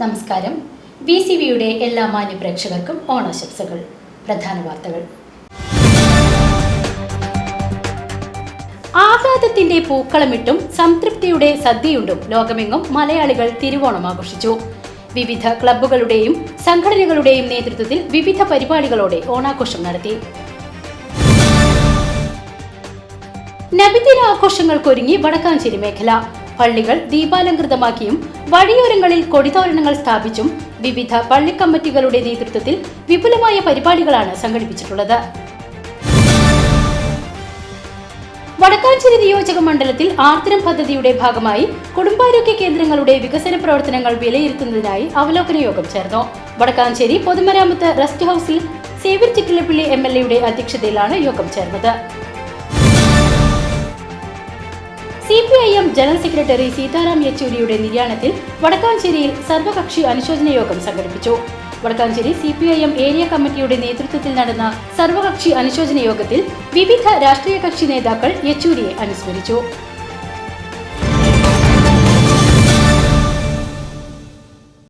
നമസ്കാരം. V C വിയുടെ എല്ലാ മാന്യപ്രേക്ഷകർക്കും ഓണാശംസകൾ. പ്രധാന വാർത്തകൾ. ആഹ്ലാദത്തിന്റെ പൂക്കളമിട്ടും സംതൃപ്തിയുടെ സദ്യയുണ്ടും ലോകമെങ്ങും മലയാളികൾ തിരുവോണം ആഘോഷിച്ചു. വിവിധ ക്ലബ്ബുകളുടെയും സംഘടനകളുടെയും നേതൃത്വത്തിൽ വിവിധ പരിപാടികളോടെ ഓണാഘോഷം നടത്തി. നബിദിന ആഘോഷങ്ങൾക്കൊരുങ്ങി വടക്കാഞ്ചേരി മേഖല. പള്ളികൾ ദീപാലങ്കൃതമാക്കിയും വഴിയോരങ്ങളിൽ കൊടിതോരണങ്ങൾ സ്ഥാപിച്ചും വിവിധ പള്ളിക്കമ്മിറ്റികളുടെ നേതൃത്വത്തിൽ വിപുലമായ പരിപാടികളാണ് സംഘടിപ്പിച്ചിട്ടുള്ളത്. വടക്കാഞ്ചേരി നിയോജക മണ്ഡലത്തിൽ ആർദ്രം പദ്ധതിയുടെ ഭാഗമായി കുടുംബാരോഗ്യ കേന്ദ്രങ്ങളുടെ വികസന പ്രവർത്തനങ്ങൾ വിലയിരുത്തുന്നതിനായി അവലോകന യോഗം ചേർന്നു. വടക്കാഞ്ചേരി പൊതുമരാമത്ത് റെസ്റ്റ് ഹൌസിൽ സേവ്യർ ചിറ്റിലപ്പിള്ളി എം എൽ എയുടെ അധ്യക്ഷതയിലാണ് യോഗം ചേർന്നത്. C P I M general secretary Sitaram യെച്ചൂരിയുടെ നിര്യാണത്തിൽ വടക്കാഞ്ചേരിയിൽ സർവകക്ഷി അനുശോചന യോഗം സംഘടിപ്പിച്ചു. Vadakkanchery C P I M area കമ്മിറ്റിയുടെ നേതൃത്വത്തിൽ നടന്ന സർവകക്ഷി അനുശോചന യോഗത്തിൽ വിവിധ രാഷ്ട്രീയ കക്ഷി നേതാക്കൾ യെച്ചൂരിയെ അനുസ്മരിച്ചു.